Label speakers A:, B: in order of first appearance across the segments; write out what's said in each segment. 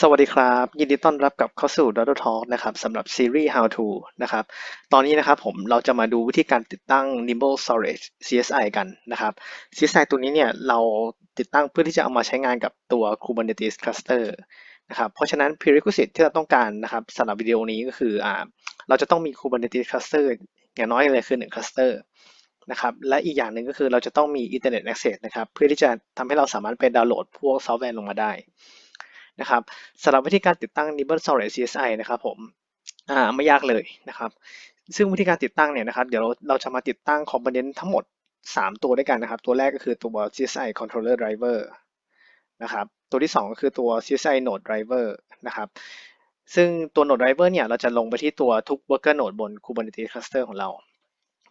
A: สวัสดีครับ ยินดีต้อนรับกลับเข้าสู่ Dota Talk นะครับสำหรับซีรีส์ How to นะครับตอนนี้นะครับผมเราจะมาดูวิธีการติดตั้ง Nimble Storage CSI กันนะครับ CSI ตัวนี้เนี่ยเราติดตั้งเพื่อที่จะเอามาใช้งานกับตัว Kubernetes Cluster นะครับเพราะฉะนั้น prerequisite ที่เราต้องการนะครับสำหรับวิดีโอนี้ก็คืออ่าเราจะต้องมี Kubernetes Cluster อย่างน้อยเลยคือ1 cluster นะครับและอีกอย่างหนึ่งก็คือเราจะต้องมี Internet Access นะครับเพื่อที่จะทำให้เราสามารถไปดาวน์โหลดพวกซอฟต์แวร์ลงมาได้ นะครับสำหรับวิธีการติดตั้ง Nimble Storage CSI นะครับผมอ่าไม่ยากเลยนะครับ ซึ่งวิธีการติดตั้งเนี่ยนะครับเดี๋ยวเราเราจะมาติดตั้งคอมโพเนนต์ทั้งหมด 3 ตัวด้วยกันนะครับ ตัวแรกก็คือตัว CSI Controller Driver นะครับตัวที่ 2 ก็คือตัว CSI Node Driver นะครับซึ่งตัว Node Driver เนี่ยเราจะลงไปที่ตัวทุก Worker Node บน Kubernetes Cluster ของเรา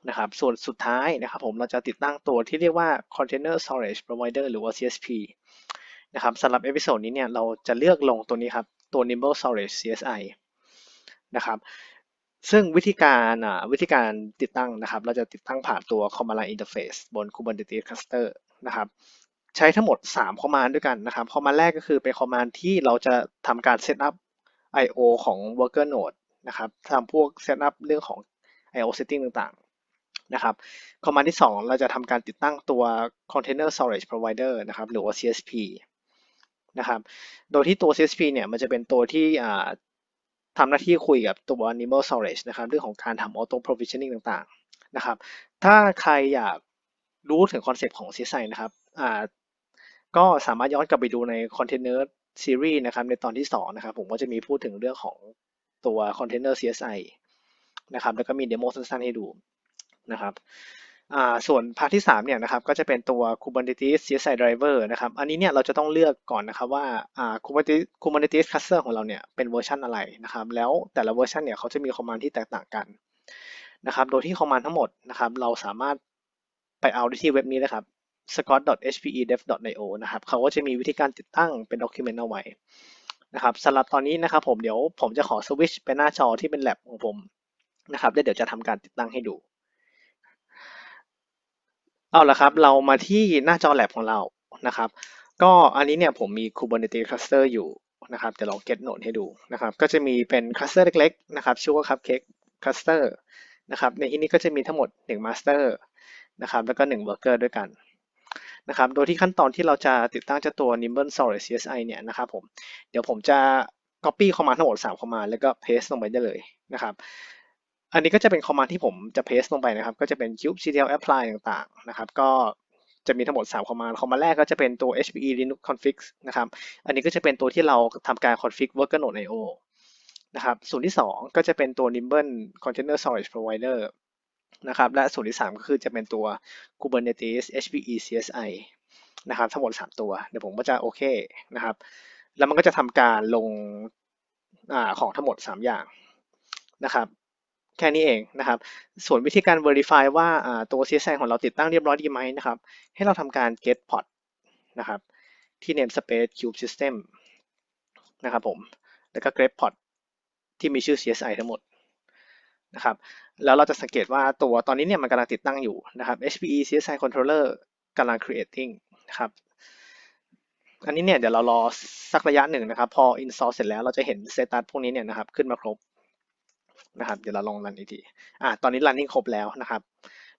A: นะครับส่วนสุดท้ายนะครับผมเราจะติดตั้งตัวที่เรียกว่า Container Storage Provider หรือว่า CSP นะครับสำหรับเอพิโซดนี้เนี่ยเราจะเลือกลงตัวนี้ครับตัว Nimble Storage CSI นะครับซึ่งวิธีการวิธีการติดตั้งนะครับ เราจะติดตั้งผ่านตัว Command Line Interface บน Kubernetes Cluster นะครับใช้ทั้งหมด 3 command ด้วยกันนะครับ command แรกก็คือเป็น command ที่เราจะทำการ set up I/O ของ worker node นะครับทำพวก set up เรื่องของ I/O setting ต่างๆนะครับ command ที่ 2 เราจะทำการติดตั้งตัว container storage provider นะครับ หรือว่า CSP นะครับ โดยที่ตัว CSP เนี่ยมันจะเป็นตัวที่ทำหน้าที่คุยกับตัว Nimble Storage นะครับ เรื่องของการทำ Auto Provisioning ต่างๆ นะครับ ถ้าใครอยากรู้ถึงคอนเซปต์ของ CSI นะครับก็สามารถย้อนกลับไปดูใน Container Series นะครับ ในตอนที่ 2 นะครับ ผมก็จะมีพูดถึงเรื่องของตัว Container CSI นะครับ แล้วก็มีเดโมสั้นๆให้ดูนะครับ ส่วนพาร์ทที่3เนี่ยนะครับก็จะเป็นตัว Kubernetes CSI Driver นะครับอันนี้เนี่ยเราจะต้องเลือกก่อนนะครับว่า Kubernetes Kubernetes Cluster ของเราเนี่ยเป็นเวอร์ชันอะไรนะครับแล้วแต่ละเวอร์ชันเนี่ยเขาจะมีคอมมานด์ที่แตกต่างกันนะครับโดยที่คอมมานด์ทั้งหมดนะครับเราสามารถไปเอาได้ที่เว็บนี้นะครับ scott.hpedev.io นะครับเขาก็จะมีวิธีการติดตั้งเป็นด็อกิเมนต์เอาไว้นะครับสำหรับตอนนี้นะครับผมเดี๋ยวผมจะขอสวิชไปหน้าจอที่เป็น lab ของผมนะครับแล้วเดี๋ยวจะทำการติดตั้งให้ดู เอาละครับ เรามาที่หน้าจอ lab ของเรานะครับ ก็อันนี้เนี่ยผมมี Kubernetes cluster อยู่นะครับจะลอง get node ให้ดูนะครับ ก็จะมีเป็น cluster เล็กๆนะครับชื่อว่า cupcake cluster นะครับในที่นี้ก็จะมีทั้งหมด 1 master นะครับแล้วก็ 1 worker ด้วยกันนะครับ โดยที่ขั้นตอนที่เราจะติดตั้งเจ้าตัว Nimble Storage CSI เนี่ยนะครับผม เดี๋ยวผมจะ copy command ทั้งหมด3 command แล้วก็ paste ลงไปได้เลยนะครับ อันนี้ก็จะเป็นคอมมานด์ที่ผมจะเพสลงไปนะครับ ก็จะเป็น kubectl apply ต่างๆ นะครับ ก็จะมีทั้งหมด 3 คอมมานด์ คอมมานด์แรกก็จะเป็นตัว hpe linux config นะครับ อันนี้ก็จะเป็นตัวที่เราทำการ config worker node io นะครับ ส่วนที่ 2 ก็จะเป็นตัว nimble container storage provider นะครับ และส่วนที่ 3 ก็คือจะเป็นตัว kubernetes hpe csi นะครับ ทั้งหมด 3 ตัว เดี๋ยวผมก็จะโอเคนะครับ แล้วมันก็จะทำการลงอของทั้งหมด 3 อย่างนะครับ แค่นี้เองนะครับ ส่วนวิธีการ verify ว่าตัว CSI ของเราติดตั้งเรียบร้อยดีไหมนะครับ ให้เราทำการ get port นะครับ ที่ namespace cube system นะครับผม แล้วก็ get port ที่มีชื่อ CSI ทั้งหมดนะครับ แล้วเราจะสังเกตว่าตัวตอนนี้เนี่ยมันกำลังติดตั้งอยู่นะครับ HPE CSI controller กำลัง creating นะครับ อันนี้เนี่ยเดี๋ยวเรารอสักระยะหนึ่งนะครับ พอ install เสร็จแล้วเราจะเห็น status พวกนี้เนี่ยนะครับขึ้นมาครบ นะครับเดี๋ยวเราลองรันอีกทีอ่าตอนนี้ running ครบแล้วนะครับ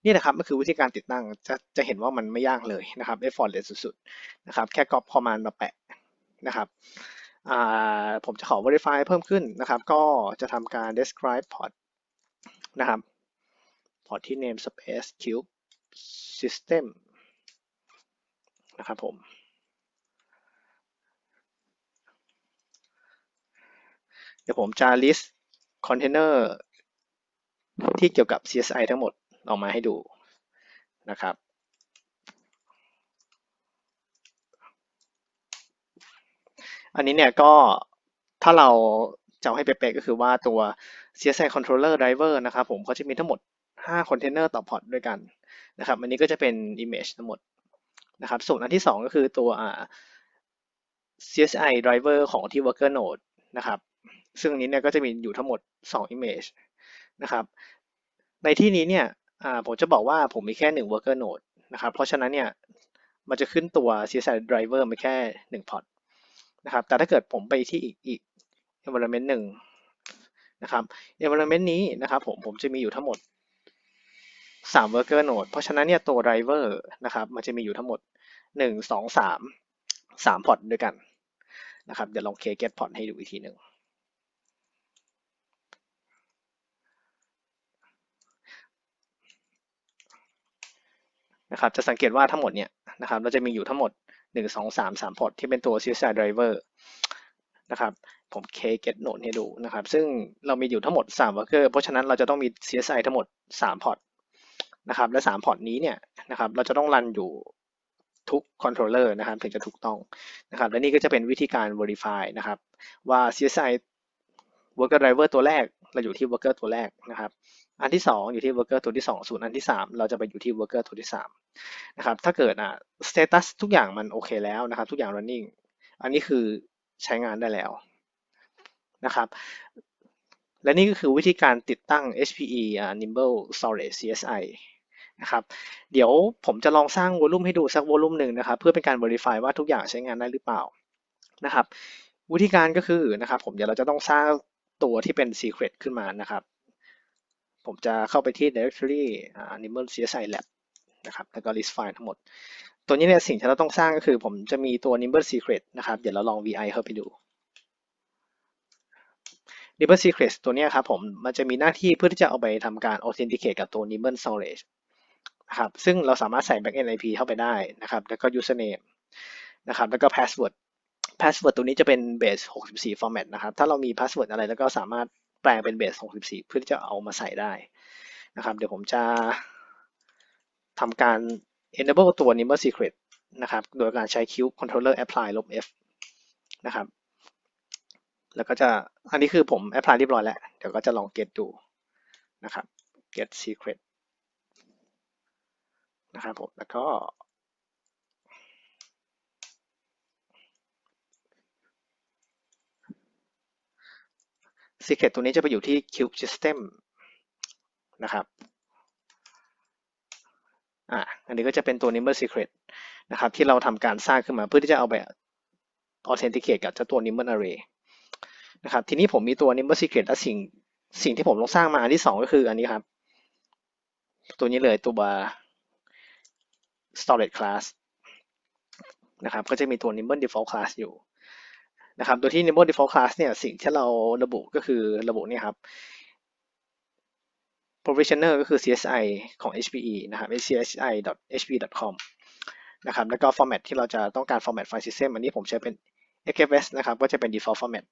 A: นี่นะครับก็คือวิธีการติดตั้งจะจะเห็นว่ามันไม่ยากเลยนะครับ effortless สุดๆนะครับแค่ก๊อปคอมมานด์มาแปะนะครับอ่าผมจะขอ verify เพิ่มขึ้นนะครับ ก็จะทำการ describe port นะครับ port ที่ namespace cube system นะครับผมเดี๋ยวผมจะ list คอนเทนเนอร์ที่เกี่ยวกับ CSI ทั้งหมดออกมาให้ดูนะครับ อันนี้เนี่ยก็ถ้าเราจะให้เป๊ะๆก็คือว่าตัว CSI controller driver นะครับผมเขาจะมีทั้งหมด 5 คอนเทนเนอร์ต่อพอร์ตด้วยกันนะครับ อันนี้ก็จะเป็น image ทั้งหมดนะครับ ส่วนอันที่ 2 ก็คือตัว CSI driver ของที่ worker node นะครับ ซึ่งนี้เนี่ยก็จะมีอยู่ทั้งหมด 2 image นะครับ ในที่นี้เนี่ยผมจะบอกว่าผมมีแค่ 1 worker node นะครับ เพราะฉะนั้นเนี่ยมันจะขึ้นตัว CSI driver มาแค่1 port นะครับ แต่ถ้าเกิดผมไปที่อีกอีก environment หนึ่งนะครับ environment นี้นะครับผมผมจะมีอยู่ทั้งหมด 3 worker node เพราะฉะนั้นเนี่ยตัว driver นะครับมันจะมีอยู่ทั้งหมด 1 2 3 3พอร์ตด้วยกันนะครับ เดี๋ยวลอง k get port ให้ดูอีกทีหนึ่ง นะครับจะสังเกตว่าทั้งหมดเนี่ยนะครับเราจะมีอยู่ทั้งหมด 1 2 3 3พอร์ตที่เป็นตัว CSI driver นะครับผม k get node ให้ดูนะครับซึ่งเรามีอยู่ทั้งหมด3 worker เพราะฉะนั้นเราจะต้องมี CSI ทั้งหมด 3 พอร์ตนะครับและ 3 พอร์ตนี้เนี่ยนะครับเราจะต้องรันอยู่ทุก controller นะครับถึงจะถูกต้องนะครับและนี่ก็จะเป็นวิธีการ verify นะครับว่า CSI worker driver ตัวแรก เราอยู่ที่ worker ตัวแรกนะครับ อันที่ 2 อยู่ที่ worker ตัวที่ 2 ส่วนอันที่ 3 เราจะไปอยู่ที่ worker ตัวที่3นะครับถ้าเกิดอะ status ทุกอย่างมันโอเคแล้วนะครับ ทุกอย่าง running อันนี้คือใช้งานได้แล้วนะครับและนี่ก็คือวิธีการติดตั้ง HPE uh, Nimble Storage CSI นะครับเดี๋ยวผมจะลองสร้างวอลลุ่มให้ดูสักวอลลุ่มหนึ่งนะครับ เพื่อเป็นการ verify ว่าทุกอย่างใช้งานได้หรือเปล่านะครับ วิธีการก็คือนะครับ ผมเดี๋ยวเราจะต้องสร้างตัวที่เป็น secret ขึ้นมานะครับ ผมจะเข้าไปที่ directory uh, Nimble CSI Lab นะครับ แล้วก็ list file ทั้งหมด ตัวนี้เนี่ยสิ่งที่เราต้องสร้างก็คือผมจะมีตัว Nimble Secret นะครับ เดี๋ยวเราลอง VI เข้าไปดู Nimble Secret ตัวนี้ครับผม มันจะมีหน้าที่เพื่อที่จะเอาไปทำการ authenticate กับตัว Nimble Storage นะครับ ซึ่งเราสามารถใส่ backend IP เข้าไปได้นะครับ แล้วก็ username นะครับ แล้วก็ password password ตัวนี้จะเป็น base 64 format นะครับ ถ้าเรามี password อะไรแล้วก็สามารถ แปลงเป็น base 64 เพื่อที่จะเอามาใส่ได้นะครับ เดี๋ยวผมจะทำการ enable ตัว Nimble Secret นะครับ โดยการใช้ cube controller apply ลบ f นะครับ แล้วก็จะ อันนี้คือผม apply เรียบร้อยแล้ว เดี๋ยวก็จะลอง get ดูนะครับ get secret นะครับผม แล้วก็ secret ตัวนี้จะไปอยู่ที่ cube system นะครับอ่าอันนี้ก็จะเป็นตัว Nimble Secret นะครับที่เราทำการสร้างขึ้นมาเพื่อที่จะเอาไป authenticate กับเจ้าตัว Nimble Array นะครับทีนี้ผมมีตัว Nimble Secret และสิ่งสิ่งที่ผมต้องสร้างมาอันที่สองก็คืออันนี้ครับ ตัวนี้เลยตัว storage class นะครับก็จะมีตัว Nimble default class อยู่ นะครับ โดยที่ Nimble default class เนี่ยสิ่งที่เราระบุก็คือระบุเนี่ยครับ provisioner ก็คือ CSI ของ HPE นะครับ csi.hp.com นะครับ แล้วก็ format ที่เราจะต้องการ format file system อันนี้ผมใช้เป็น XFS นะครับ ก็จะเป็น default format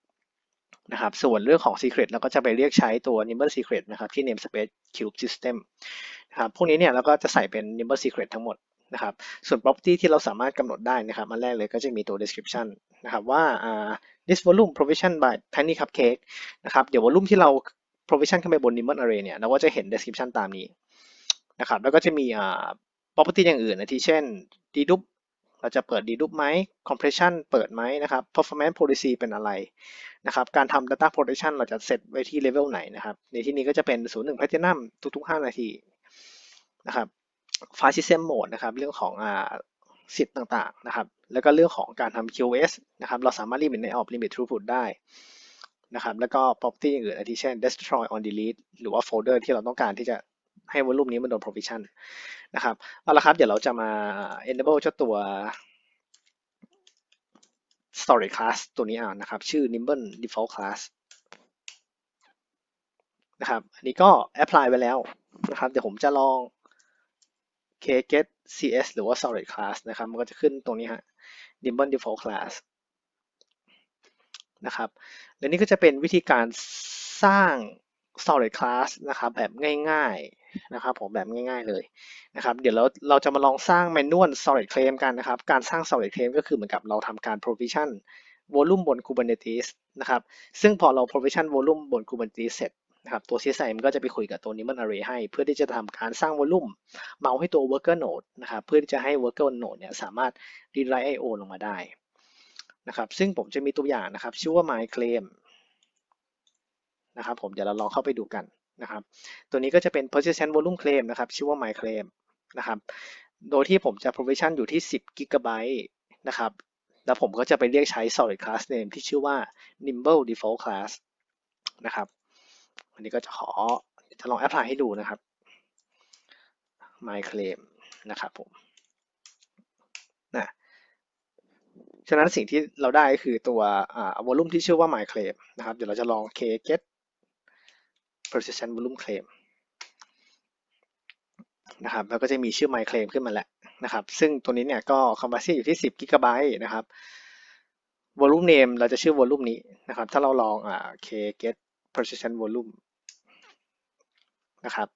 A: นะครับ ส่วนเรื่องของ secret เราก็จะไปเรียกใช้ตัว Nimble secret นะครับ ที่ namespace cube system นะครับ พวกนี้เนี่ยเราก็จะใส่เป็น Nimble secret ทั้งหมดนะครับ ส่วน property ที่เราสามารถกำหนดได้นะครับ อันแรกเลยก็จะมีตัว description นะครับว่า uh, this volume provision by tiny cupcake นะครับ เดี๋ยว volume ที่เรา provision ขึ้นไปบน Nimble array เนี่ย เราก็จะเห็น description ตามนี้นะครับ แล้วก็จะมี property อย่างอื่นนะที่เช่น Dedup เราจะเปิด Dedup ไหม compression เปิดไหมนะครับ performance policy เป็นอะไรนะครับ การทำ data protection เราจะเซตไว้ที่ level ไหนนะครับ ในที่นี้ก็จะเป็น 01 platinum ทุกๆ 5 นาทีนะครับ file system mode นะครับ เรื่องของอ่า สิทธิ์ต่างๆนะครับ แล้วก็เรื่องของการทำ QoS นะครับ เราสามารถ limit ใน op limit throughput ได้นะครับ แล้วก็ property อื่นอาทิเช่น destroy on delete หรือว่า folder ที่เราต้องการที่จะให้ volume นี้มันโดน provision นะครับ เอาละครับ เดี๋ยวเราจะมา enable เจ้าตัว storage class ตัวนี้อ่านนะครับ ชื่อ nimble default class นะครับ อันนี้ก็ apply ไว้แล้วนะครับ เดี๋ยวผมจะลอง kget cs หรือว่า storage class นะครับ มันก็จะขึ้นตรงนี้ฮะ nimble default class นะครับ และนี่ก็จะเป็นวิธีการสร้าง storage class นะครับแบบง่ายๆนะครับผมแบบง่ายๆเลยนะครับ เดี๋ยวเราเราจะมาลองสร้าง manual storage claim กันนะครับ การสร้าง storage claim ก็คือเหมือนกับเราทำการ provision volume บน Kubernetes นะครับ ซึ่งพอเรา provision volume บน Kubernetes เสร็จ นะครับตัว CSI มันก็จะไปคุยกับตัวนี้มัน array ให้ เพื่อที่จะทำการสร้าง volume เมาให้ตัว worker node นะครับเพื่อที่จะให้ worker node เนี่ยสามารถ read write IO ลงมาได้นะครับซึ่งผมจะมีตัวอย่างนะครับชื่อว่า my claim นะครับผมเดี๋ยวเราลองเข้าไปดูกันนะครับตัวนี้ก็จะเป็น persistent volume claim นะครับชื่อว่า my claim นะครับโดยที่ผมจะ provision อยู่ที่ 10 gigabyte นะครับแล้วผมก็จะไปเรียกใช้ solid class name ที่ชื่อว่า nimble default class นะครับ นนี้ก็จะขอจะลอง apply ให้ดูนะครับ my claim นะครับผมนะฉะนั้นสิ่งที่เราได้ก็คือตัวอ่า volume ที่ชื่อว่า my claim นะครับ เดี๋ยวเราจะลอง k get persistent volume claim นะครับแล้วก็จะมีชื่อ my claim ขึ้นมาแล้วนะครับ ซึ่งตัวนี้เนี่ยก็ capacity อยู่ที่ 10กิกะไบต์นะครับ volume name เราจะชื่อ volume นี้นะครับ ถ้าเราลองอ่า k get persistent volume นะครับ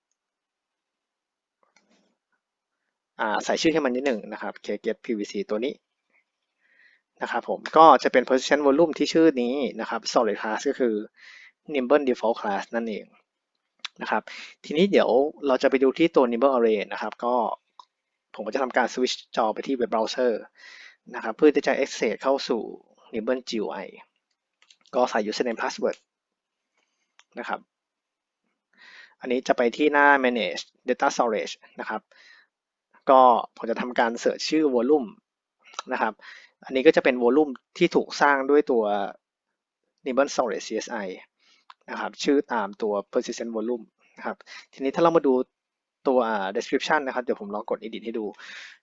A: ใส่ชื่อให้มันนิดหนึ่งนะครับ k get pvc ตัวนี้นะครับผมก็จะเป็น position volume ที่ชื่อนี้นะครับ solid class ก็คือ nimble default class นั่นเองนะครับ ทีนี้เดี๋ยวเราจะไปดูที่ตัว nimble array นะครับ ก็ผมก็จะทำการ switch จอไปที่ web browser นะครับ เพื่อที่จะ access เข้าสู่ nimble GUI ก็ใส่ username password นะครับ อันนี้จะไปที่หน้า manage data storage นะครับ ก็ผมจะทำการเสิร์ชชื่อ volume นะครับ อันนี้ก็จะเป็น volume ที่ถูกสร้างด้วยตัว Nimble Storage CSI นะครับ ชื่อตามตัว persistent volume นะครับ ทีนี้ถ้าเรามาดูตัว description นะครับ เดี๋ยวผมลองกด edit ให้ดู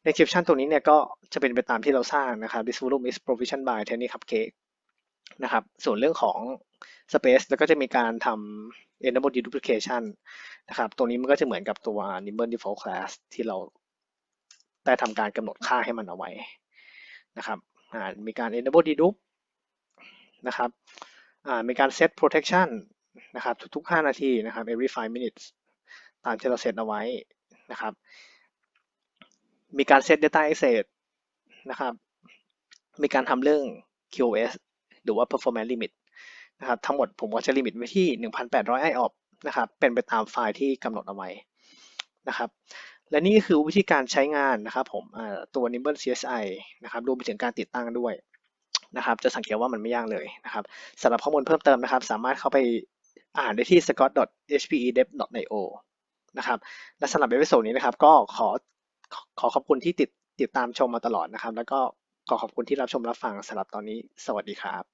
A: description ตัวนี้เนี่ยก็จะเป็นไปตามที่เราสร้างนะครับ this volume is provisioned by Tiny Cupcake นะครับ ส่วนเรื่องของ space แล้วก็จะมีการทำ enable deduplication นะครับตัวนี้มันก็จะเหมือนกับตัว Nimble default class ที่เราได้ทำการกำหนดค่าให้มันเอาไว้นะครับมีการ enable dedup นะครับมีการ set protection นะครับทุกๆ 5 นาทีนะครับ every 5 minutes ตามที่เราเซตเอาไว้นะครับ มีการ set data access นะครับ มีการทำเรื่อง QoS หรือว่า performance limit นะครับทั้งหมดผมก็จะลิมิตไว้ที่ 1,800 IOPS นะครับเป็นไปตามไฟล์ที่กำหนดเอาไว้นะครับและนี่ก็คือวิธีการใช้งานนะครับผมตัว Nimble CSI นะครับรวมไปถึงการติดตั้งด้วยนะครับจะสังเกตว่ามันไม่ยากเลยนะครับสำหรับข้อมูลเพิ่มเติมนะครับ สามารถเข้าไปอ่านได้ที่ scott.hpedev.io นะครับและสำหรับเอพิโซดนี้นะครับ ก็ขอขอขอบคุณที่ติดติดตามชมมาตลอดนะครับ แล้วก็ขอขอบคุณที่รับชมรับฟังสำหรับตอนนี้ สวัสดีครับ